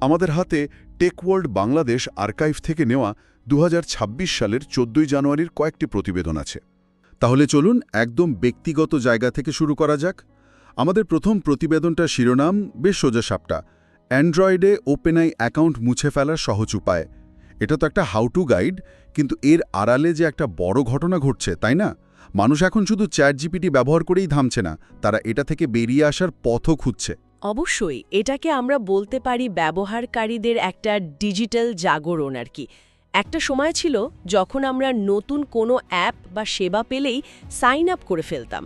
আমাদের হাতে টেকওয়ার্ল্ড বাংলাদেশ আর্কাইভ থেকে নেওয়া দু হাজার ছাব্বিশ সালের চোদ্দই জানুয়ারির কয়েকটি প্রতিবেদন আছে। তাহলে চলুন একদম ব্যক্তিগত জায়গা থেকে শুরু করা যাক। আমাদের প্রথম প্রতিবেদনটা শিরোনাম, বেশ সোজা সাপটা। অ্যান্ড্রয়েডে ওপেনআই অ্যাকাউন্ট মুছে ফেলার সহজ উপায়। এটা তো একটা হাউ টু গাইড, কিন্তু এর আড়ালে যে একটা বড় ঘটনা ঘটছে, তাই না? মানুষ এখন শুধু চ্যাট জিপিটি ব্যবহার করেই থামছে না, তারা এটা থেকে বেরিয়ে আসার পথও খুঁজছে। অবশ্যই, এটাকে আমরা বলতে পারি ব্যবহারকারীদের একটা ডিজিটাল জাগরণ আর কি। একটা সময় ছিল যখন আমরা নতুন কোনো অ্যাপ বা সেবা পেলেই সাইন আপ করে ফেলতাম,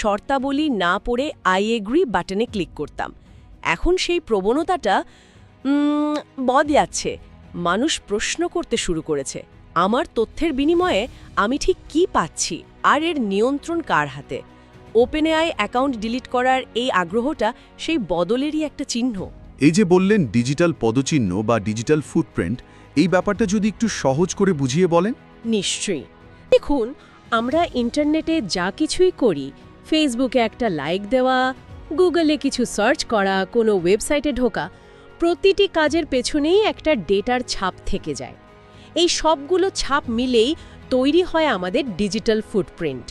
শর্তাবলী না পড়ে আই এগ্রি বাটনে ক্লিক করতাম। এখন সেই প্রবণতাটা বদলাচ্ছে মানুষ প্রশ্ন করতে শুরু করেছে, আমার তথ্যের বিনিময়ে আমি ঠিক কি পাচ্ছি, আর এর নিয়ন্ত্রণ কার হাতে? ওপেনএআই অ্যাকাউন্ট ডিলিট করার এই আগ্রহটা সেই বদলেরই একটা চিহ্ন। এই যে বললেন ডিজিটাল পদচিহ্ন বা ডিজিটাল ফুটপ্রিন্ট এই ব্যাপারটা যদি একটু সহজ করে বুঝিয়ে বলেন? নিশ্চয়ই। দেখুন আমরা ইন্টারনেটে যা কিছুই করি ফেসবুকে একটা লাইক দেওয়া গুগলে কিছু সার্চ করা কোনো ওয়েবসাইটে ঢোকা প্রতিটি কাজের পেছনেই একটা ডেটার ছাপ থেকে যায়। এই সবগুলো ছাপ মিলেই তৈরি হয় আমাদের ডিজিটাল ফুটপ্রিন্ট।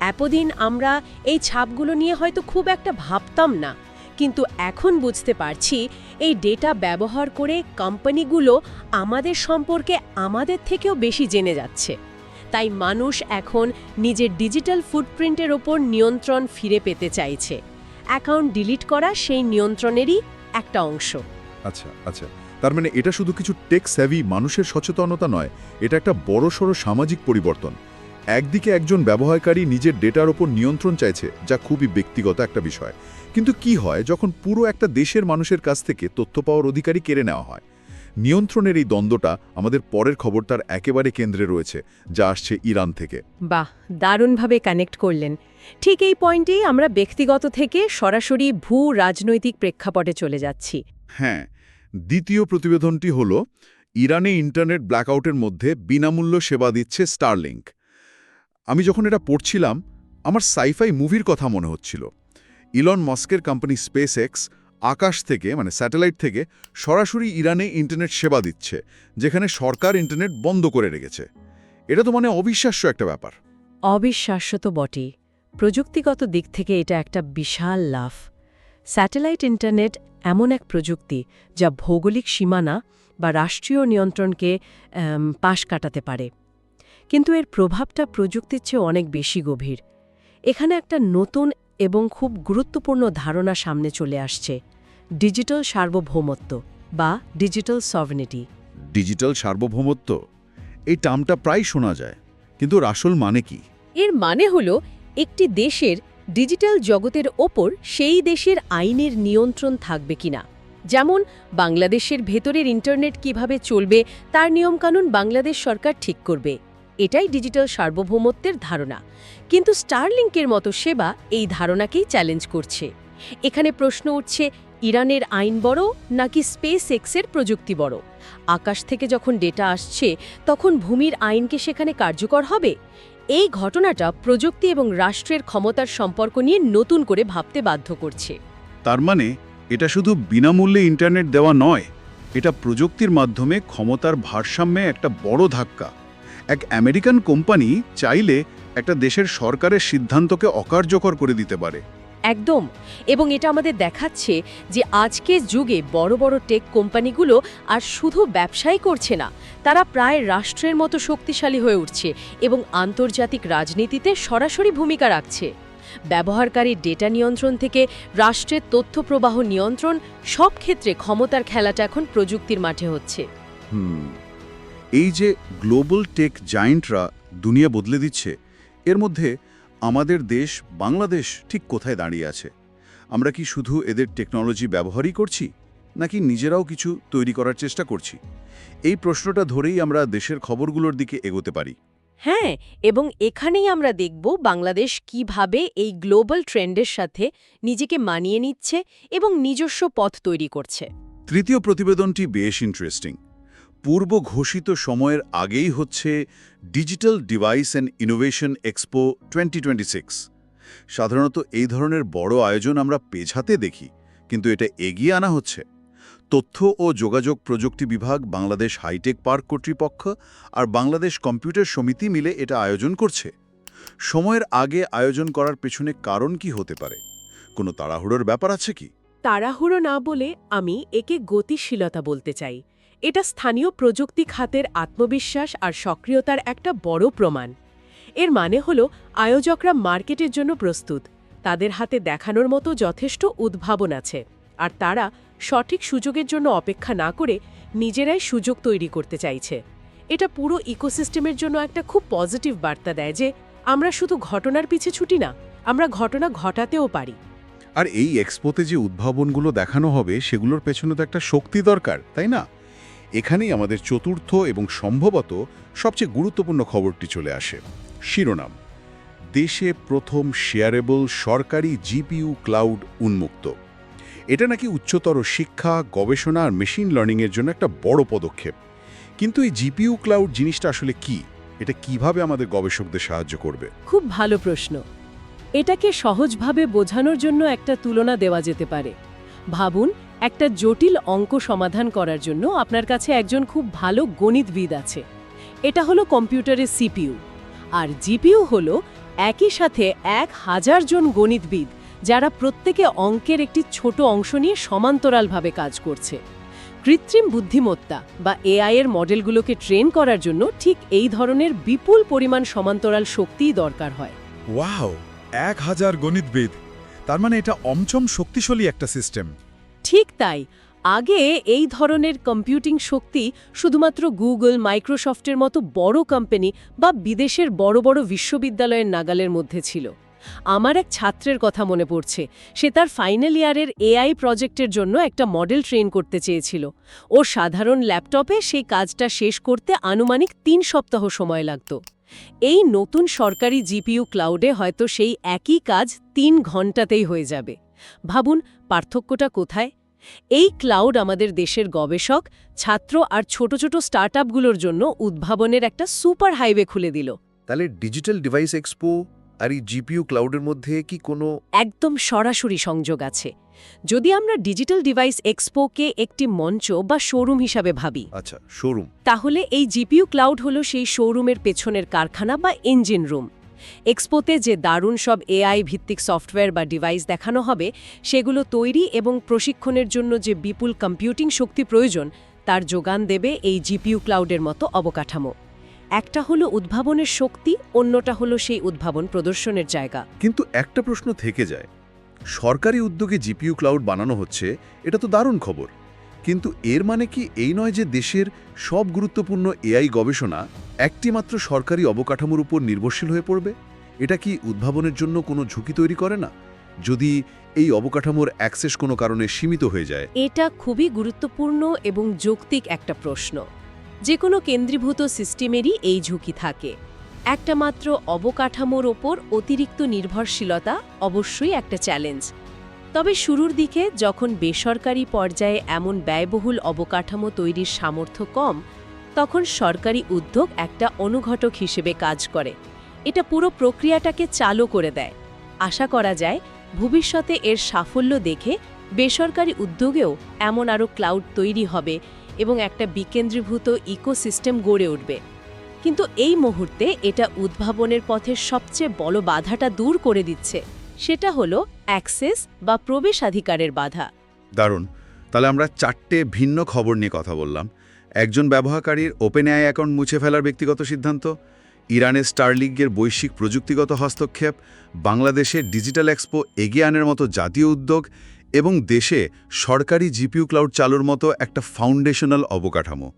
এতদিন আমরা এই ছাপগুলো নিয়ে হয়তো খুব একটা ভাবতাম না। কিন্তু এখন বুঝতে পারছি এই ডেটা ব্যবহার করে কোম্পানিগুলো আমাদের সম্পর্কে আমাদের থেকেও বেশি জেনে যাচ্ছে। তাই মানুষ এখন নিজের ডিজিটাল ফুটপ্রিন্টের ওপর নিয়ন্ত্রণ ফিরে পেতে চাইছে। অ্যাকাউন্ট ডিলিট করা সেই নিয়ন্ত্রণেরই একটা অংশ। আচ্ছা আচ্ছা। তার মানে এটা শুধু কিছু টেক স্যাভি মানুষের সচেতনতা নয়, এটা একটা বড়সড় সামাজিক পরিবর্তন। একদিকে একজন ব্যবহারকারী নিজের ডেটার ওপর নিয়ন্ত্রণ চাইছে যা খুবই ব্যক্তিগত একটা বিষয়। কিন্তু কি হয় যখন পুরো একটা দেশের মানুষের কাছ থেকে তথ্য পাওয়ার অধিকারী কেড়ে নেওয়া হয়? নিয়ন্ত্রণের এই দ্বন্দ্বটা আমাদের পরের খবরটার একেবারে কেন্দ্রে রয়েছে যা আসছে ইরান থেকে। বাহ দারুণভাবে কানেক্ট করলেন। ঠিক এই পয়েন্টেই আমরা ব্যক্তিগত থেকে সরাসরি ভূ রাজনৈতিক প্রেক্ষাপটে চলে যাচ্ছি। হ্যাঁ দ্বিতীয় প্রতিবেদনটি হল ইরানে ইন্টারনেট ব্ল্যাকআউটের মধ্যে বিনামূল্য সেবা দিচ্ছে স্টারলিংক। আমি যখন এটা পড়ছিলাম, আমার সাইফাই মুভির কথা মনে হচ্ছিল। ইলন মস্কের কোম্পানি স্পেস এক্স আকাশ থেকে মানে স্যাটেলাইট থেকে, সরাসরি ইরানে ইন্টারনেট সেবা দিচ্ছে, যেখানে সরকার ইন্টারনেট বন্ধ করে রেখেছে। এটা তো মানে অবিশ্বাস্য একটা ব্যাপার। অবিশ্বাস্য তো বটেই। প্রযুক্তিগত দিক থেকে এটা একটা বিশাল লাভ স্যাটেলাইট ইন্টারনেট এমন এক প্রযুক্তি যা ভৌগোলিক সীমানা বা রাষ্ট্রীয় নিয়ন্ত্রণকে পাশ কাটাতে পারে। কিন্তু এর প্রভাবটা প্রযুক্তির চেয়ে অনেক বেশি গভীর। এখানে একটা নতুন এবং খুব গুরুত্বপূর্ণ ধারণা সামনে চলে আসছে ডিজিটাল সার্বভৌমত্ব বা ডিজিটাল সভনিটি। ডিজিটাল সার্বভৌমত্ব? এই টার্মটা প্রায় শোনা যায় কিন্তু আসল মানে কি? এর মানে হল একটি দেশের ডিজিটাল জগতের ওপর সেই দেশের আইনের নিয়ন্ত্রণ থাকবে কিনা। যেমন বাংলাদেশের ভেতরের ইন্টারনেট কীভাবে চলবে তার নিয়মকানুন বাংলাদেশ সরকার ঠিক করবে। এটাই ডিজিটাল সার্বভৌমত্বের ধারণা। কিন্তু স্টারলিংকের মতো সেবা এই ধারণাকেই চ্যালেঞ্জ করছে। এখানে প্রশ্ন উঠছে, ইরানের আইন বড় নাকি স্পেস এক্সের প্রযুক্তি বড়? আকাশ থেকে যখন ডেটা আসছে, তখন ভূমির আইনকে সেখানে কার্যকর হবে? এই ঘটনাটা প্রযুক্তি এবং রাষ্ট্রের ক্ষমতার সম্পর্ক নিয়ে নতুন করে ভাবতে বাধ্য করছে। তার মানে এটা শুধু বিনামূল্যে ইন্টারনেট দেওয়া নয়, এটা প্রযুক্তির মাধ্যমে ক্ষমতার ভারসাম্যে একটা বড় ধাক্কা। এক আমেরিকান কোম্পানি চাইলে একটা দেশের সরকারের সিদ্ধান্তকে অকার্যকর করে দিতে পারে। একদম। এবং এটা আমাদের দেখাচ্ছে যে আজকের যুগে বড় বড় টেক কোম্পানিগুলো আর শুধু ব্যবসাই করছে না তারা প্রায় রাষ্ট্রের মতো শক্তিশালী হয়ে উঠছে এবং আন্তর্জাতিক রাজনীতিতে সরাসরি ভূমিকা রাখছে। ব্যবহারকারী ডেটা নিয়ন্ত্রণ থেকে রাষ্ট্রের তথ্য প্রবাহ নিয়ন্ত্রণ সব ক্ষেত্রে ক্ষমতার খেলাটা এখন প্রযুক্তির মাঠে হচ্ছে। হুম। এই যে গ্লোবাল টেক জায়েন্টরা দুনিয়া বদলে দিচ্ছে এর মধ্যে আমাদের দেশ বাংলাদেশ ঠিক কোথায় দাঁড়িয়ে আছে? আমরা কি শুধু এদের টেকনোলজি ব্যবহারই করছি নাকি নিজেরাও কিছু তৈরি করার চেষ্টা করছি? এই প্রশ্নটা ধরেই আমরা দেশের খবরগুলোর দিকে এগোতে পারি। হ্যাঁ এবং এখানেই আমরা দেখব বাংলাদেশ কীভাবে এই গ্লোবাল ট্রেন্ডের সাথে নিজেকে মানিয়ে নিচ্ছে এবং নিজস্ব পথ তৈরি করছে। তৃতীয় প্রতিবেদনটি বেশ ইন্টারেস্টিং পূর্ব ঘোষিত সময়ের আগেই হচ্ছে digital device and innovation expo twenty সাধারণত এই ধরনের বড় আয়োজন আমরা পেঝাতে দেখি, কিন্তু এটা এগিয়ে আনা হচ্ছে। তথ্য ও যোগাযোগ প্রযুক্তি বিভাগ, বাংলাদেশ হাইটেক পার্ক কর্তৃপক্ষ আর বাংলাদেশ কম্পিউটার সমিতি মিলে এটা আয়োজন করছে। সময়ের আগে আয়োজন করার পেছনে কারণ কি হতে পারে? কোনো তাড়াহুড়োর ব্যাপার আছে কি? তাড়াহুড়ো না বলে আমি একে গতিশীলতা বলতে চাই। এটা স্থানীয় প্রযুক্তি খাতের আত্মবিশ্বাস আর সক্রিয়তার একটা বড় প্রমাণ। এর মানে হল আয়োজকরা মার্কেটের জন্য প্রস্তুত। তাদের হাতে দেখানোর মতো যথেষ্ট উদ্ভাবন আছে। আর তারা সঠিক সুযোগের জন্য অপেক্ষা না করে নিজেরাই সুযোগ তৈরি করতে চাইছে। এটা পুরো ইকোসিস্টেমের জন্য একটা খুব পজিটিভ বার্তা দেয় যে, আমরা শুধু ঘটনার পিছে ছুটি না, আমরা ঘটনা ঘটাতেও পারি। আর এই এক্সপোতে যে উদ্ভাবনগুলো দেখানো হবে, সেগুলোর পেছনে তো একটা শক্তি দরকার, তাই না? এখানেই আমাদের চতুর্থ এবং সম্ভবত সবচেয়ে গুরুত্বপূর্ণ খবরটি চলে আসে। শিরোনাম, দেশে প্রথম শেয়ারেবল সরকারি জিপিইউ ক্লাউড উন্মুক্ত। এটা নাকি উচ্চতর শিক্ষা, গবেষণা আর মেশিন লার্নিংয়ের জন্য একটা বড় পদক্ষেপ। কিন্তু এই জিপিইউ ক্লাউড জিনিসটা আসলে কি? এটা কীভাবে আমাদের গবেষকদের সাহায্য করবে? খুব ভালো প্রশ্ন। এটাকে সহজভাবে বোঝানোর জন্য একটা তুলনা দেওয়া যেতে পারে। ভাবুন একটা জটিল অঙ্ক সমাধান করার জন্য আপনার কাছে একজন খুব ভালো গণিতবিদ আছে। এটা হলো কম্পিউটারের সিপিইউ। আর জিপিইউ হলো একই সাথে এক হাজার জন গণিতবিদ যারা প্রত্যেকে অঙ্কের একটি ছোট অংশ নিয়ে সমান্তরালভাবে কাজ করছে। কৃত্রিম বুদ্ধিমত্তা বা এআই এর মডেলগুলোকে ট্রেন করার জন্য ঠিক এই ধরনের বিপুল পরিমাণ সমান্তরাল শক্তিই দরকার হয়। ওয়াও! এক হাজার গণিতবিদ। তার মানে এটা অমচম শক্তিশালী একটা সিস্টেম। ঠিক তাই। আগে এই ধরনের কম্পিউটিং শক্তি শুধুমাত্র গুগল, মাইক্রোসফটের মতো বড় কোম্পানি বা বিদেশের বড় বড় বিশ্ববিদ্যালয়ের নাগালের মধ্যে ছিল। আমার এক ছাত্রের কথা মনে পড়ছে। সে তার ফাইনাল ইয়ারের এআই প্রজেক্টের জন্য একটা মডেল ট্রেন করতে চেয়েছিল। ও সাধারণ ল্যাপটপে সেই কাজটা শেষ করতে আনুমানিক তিন সপ্তাহ সময় লাগত। এই নতুন সরকারি জিপিইউ ক্লাউডে হয়তো সেই একই কাজ তিন ঘন্টাতেই হয়ে যাবে। ভাবুন, পার্থক্যটা কোথায়? এই ক্লাউড আমাদের দেশের গবেষক ছাত্র আর ছোট ছোট স্টার্টআপগুলোর জন্য উদ্ভাবনের একটা সুপার হাইওয়ে খুলে দিল। তাহলে ডিজিটাল ডিভাইস এক্সপো আর এই জিপিইউ ক্লাউডের মধ্যে কি কোনো একদম সরাসরি সংযোগ আছে। যদি আমরা ডিজিটাল ডিভাইস এক্সপোকে একটি মঞ্চ বা শোরুম হিসাবে ভাবি আচ্ছা শোরুম তাহলে এই জিপিইউ ক্লাউড হলো সেই শোরুমের পেছনের কারখানা বা ইঞ্জিন রুম এক্সপোতে যে দারুণ সব এআই ভিত্তিক সফটওয়্যার বা ডিভাইস দেখানো হবে, সেগুলো তৈরি এবং প্রশিক্ষণের জন্য যে বিপুল কম্পিউটিং শক্তি প্রয়োজন, তার যোগান দেবে এই জিপিইউ ক্লাউডের মতো অবকাঠামো। একটা হলো উদ্ভাবনের শক্তি, অন্যটা হলো সেই উদ্ভাবন প্রদর্শনের জায়গা। কিন্তু একটা প্রশ্ন থেকে যায়, সরকারি উদ্যোগে জিপিইউ ক্লাউড বানানো হচ্ছে, এটা তো দারুণ খবর। কিন্তু এর মানে কি এই নয় যে দেশের সব গুরুত্বপূর্ণ এআই গবেষণা একটিমাত্র সরকারি অবকাঠামোর উপর নির্ভরশীল হয়ে পড়বে? এটা কি উদ্ভাবনের জন্য কোনো ঝুঁকি তৈরি করে না? যদি এই অবকাঠামোর অ্যাক্সেস কোনো কারণে সীমিত হয়ে যায়? এটা খুবই গুরুত্বপূর্ণ এবং যৌক্তিক একটা প্রশ্ন। যে কোনো কেন্দ্রীভূত সিস্টেমেরই এই ঝুঁকি থাকে। একটা মাত্র অবকাঠামোর ওপর অতিরিক্ত নির্ভরশীলতা অবশ্যই একটা চ্যালেঞ্জ। তবে শুরুর দিকে যখন বেসরকারি পর্যায়ে এমন ব্যয়বহুল অবকাঠামো তৈরির সামর্থ্য কম, তখন সরকারি উদ্যোগ একটা অনুঘটক হিসেবে কাজ করে। এটা পুরো প্রক্রিয়াটাকে চালু করে দেয়। আশা করা যায়, ভবিষ্যতে এর সাফল্য দেখে বেসরকারি উদ্যোগেও এমন আরও ক্লাউড তৈরি হবে এবং একটা বিকেন্দ্রীভূত ইকোসিস্টেম গড়ে উঠবে। কিন্তু এই মুহূর্তে এটা উদ্ভাবনের পথের সবচেয়ে বড় বাধাটা দূর করে দিচ্ছে। সেটা হলো অ্যাক্সেস বা প্রবেশাধিকারের বাধা। দারুণ। তাহলে আমরা চারটে ভিন্ন খবর নিয়ে কথা বললাম। একজন ব্যবহারকারীর ওপেন আই অ্যাকাউন্ট মুছে ফেলার ব্যক্তিগত সিদ্ধান্ত, ইরানের স্টারলিগের বৈশ্বিক প্রযুক্তিগত হস্তক্ষেপ বাংলাদেশের ডিজিটাল এক্সপো এগিয়ে আনার মতো জাতীয় উদ্যোগ এবং দেশে সরকারি জিপিউ ক্লাউড চালুর মতো একটা ফাউন্ডেশনাল অবকাঠামো।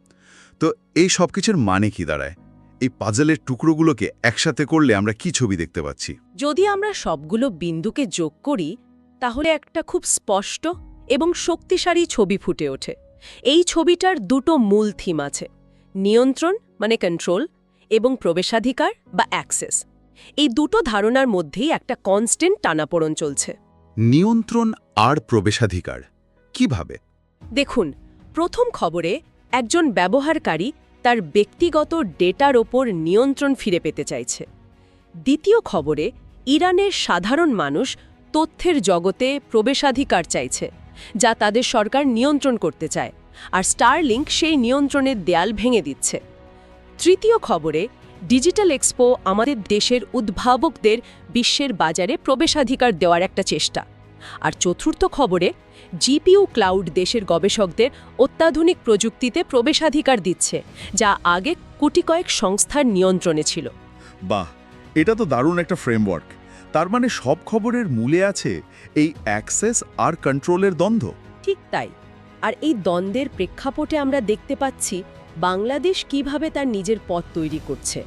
তো এই সব কিছুর মানে কি দাঁড়ায়? এই পাজলের টুকরোগুলোকে একসাথে করলে আমরা কি ছবি দেখতে পাচ্ছি? যদি আমরা সবগুলো বিন্দুকে যোগ করি তাহলে একটা খুব স্পষ্ট এবং শক্তিশালী ছবি ফুটে ওঠে। এই ছবিটার দুটো মূল থিম আছে নিয়ন্ত্রণ মানে কন্ট্রোল এবং প্রবেশাধিকার বা অ্যাক্সেস এই দুটো ধারণার মধ্যেই একটা কনস্ট্যান্ট টানাপোড়ন চলছে। নিয়ন্ত্রণ আর প্রবেশাধিকার কীভাবে? দেখুন প্রথম খবরে একজন ব্যবহারকারী তার ব্যক্তিগত ডেটার ওপর নিয়ন্ত্রণ ফিরে পেতে চাইছে। দ্বিতীয় খবরে, ইরানের সাধারণ মানুষ তথ্যের জগতে প্রবেশাধিকার চাইছে, যা তাদের সরকার নিয়ন্ত্রণ করতে চায়, আর স্টারলিংক সেই নিয়ন্ত্রণের দেয়াল ভেঙে দিচ্ছে। তৃতীয় খবরে, ডিজিটাল এক্সপো আমাদের দেশের উদ্ভাবকদের বিশ্বের বাজারে প্রবেশাধিকার দেওয়ার একটা চেষ্টা। আর চতুর্থ খবরে জিপিইউ ক্লাউড দেশের গবেষকদের অত্যাধুনিক প্রযুক্তিতে প্রবেশাধিকার দিচ্ছে যা আগে কোটি কয়েক সংস্থার নিয়ন্ত্রণে ছিল। বাহ এটা তো দারুণ একটা ফ্রেমওয়ার্ক তার মানে সব খবরের মূলে আছে এই অ্যাক্সেস আর কন্ট্রোলের দ্বন্দ্ব? ঠিক তাই। আর এই দ্বন্দ্বের প্রেক্ষাপটে আমরা দেখতে পাচ্ছি বাংলাদেশ কীভাবে তার নিজের পথ তৈরি করছে।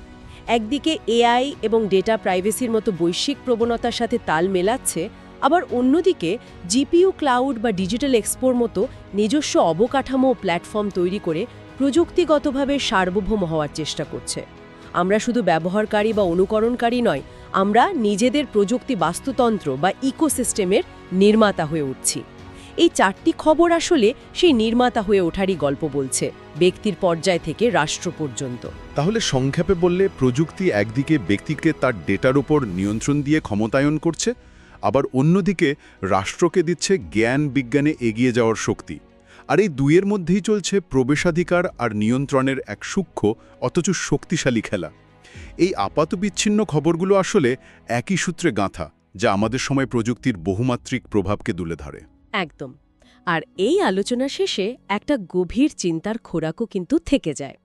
একদিকে এআই এবং ডেটা প্রাইভেসির মতো বৈশ্বিক প্রবণতার সাথে তাল মেলাচ্ছে আবার অন্যদিকে, জিপিইউ ক্লাউড বা ডিজিটাল এক্সপোর মতো নিজস্ব অবকাঠামো প্ল্যাটফর্ম তৈরি করে প্রযুক্তিগতভাবে সার্বভৌম হওয়ার চেষ্টা করছে। আমরা শুধু ব্যবহারকারী বা অনুকরণকারী নয়, আমরা নিজেদের প্রযুক্তি বাস্তুতন্ত্র বা ইকোসিস্টেমের নির্মাতা হয়ে উঠছি। এই চারটি খবর আসলে সেই নির্মাতা হয়ে ওঠারই গল্প বলছে ব্যক্তির পর্যায় থেকে রাষ্ট্র পর্যন্ত। তাহলে সংক্ষেপে বললে প্রযুক্তি একদিকে ব্যক্তিকে তার ডেটার উপর নিয়ন্ত্রণ দিয়ে ক্ষমতায়ন করছে আবার অন্যদিকে রাষ্ট্রকে দিচ্ছে জ্ঞান বিজ্ঞানে এগিয়ে যাওয়ার শক্তি। আর এই দুইয়ের মধ্যেই চলছে প্রবেশাধিকার আর নিয়ন্ত্রণের এক সূক্ষ্ম, অথচ শক্তিশালী খেলা। এই আপাতবিচ্ছিন্ন খবরগুলো আসলে একই সূত্রে গাঁথা, যা আমাদের সময় প্রযুক্তির বহুমাত্রিক প্রভাবকে তুলে ধরে। একদম। আর এই আলোচনা শেষে একটা গভীর চিন্তার খোরাকও কিন্তু থেকে যায়।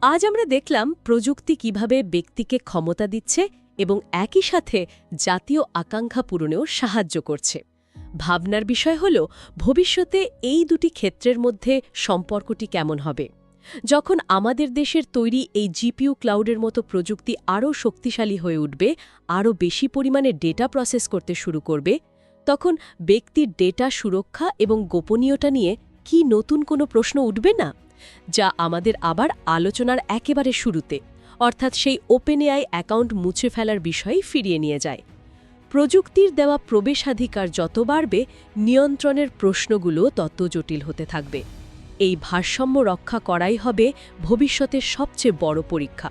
আজ আমরা দেখলাম প্রযুক্তি কীভাবে ব্যক্তিকে ক্ষমতা দিচ্ছে এবং একই সাথে জাতীয় আকাঙ্ক্ষা পূরণেও সাহায্য করছে। ভাবনার বিষয় হল, ভবিষ্যতে এই দুটি ক্ষেত্রের মধ্যে সম্পর্কটি কেমন হবে? যখন আমাদের দেশের তৈরি এই জিপিইউ ক্লাউডের মতো প্রযুক্তি আরও শক্তিশালী হয়ে উঠবে, আরও বেশি পরিমাণে ডেটা প্রসেস করতে শুরু করবে, তখন ব্যক্তির ডেটা সুরক্ষা এবং গোপনীয়তা নিয়ে কি নতুন কোনো প্রশ্ন উঠবে না? যা আমাদের আবার আলোচনার একেবারে শুরুতে অর্থাৎ সেই ওপেন এআই অ্যাকাউন্ট মুছে ফেলার বিষয়ে ফিরিয়ে নিয়ে যায়। প্রযুক্তির দেওয়া প্রবেশাধিকার যত বাড়বে, নিয়ন্ত্রণের প্রশ্নগুলো তত জটিল হতে থাকবে। এই ভারসাম্য রক্ষা করাই হবে ভবিষ্যতের সবচেয়ে বড় পরীক্ষা।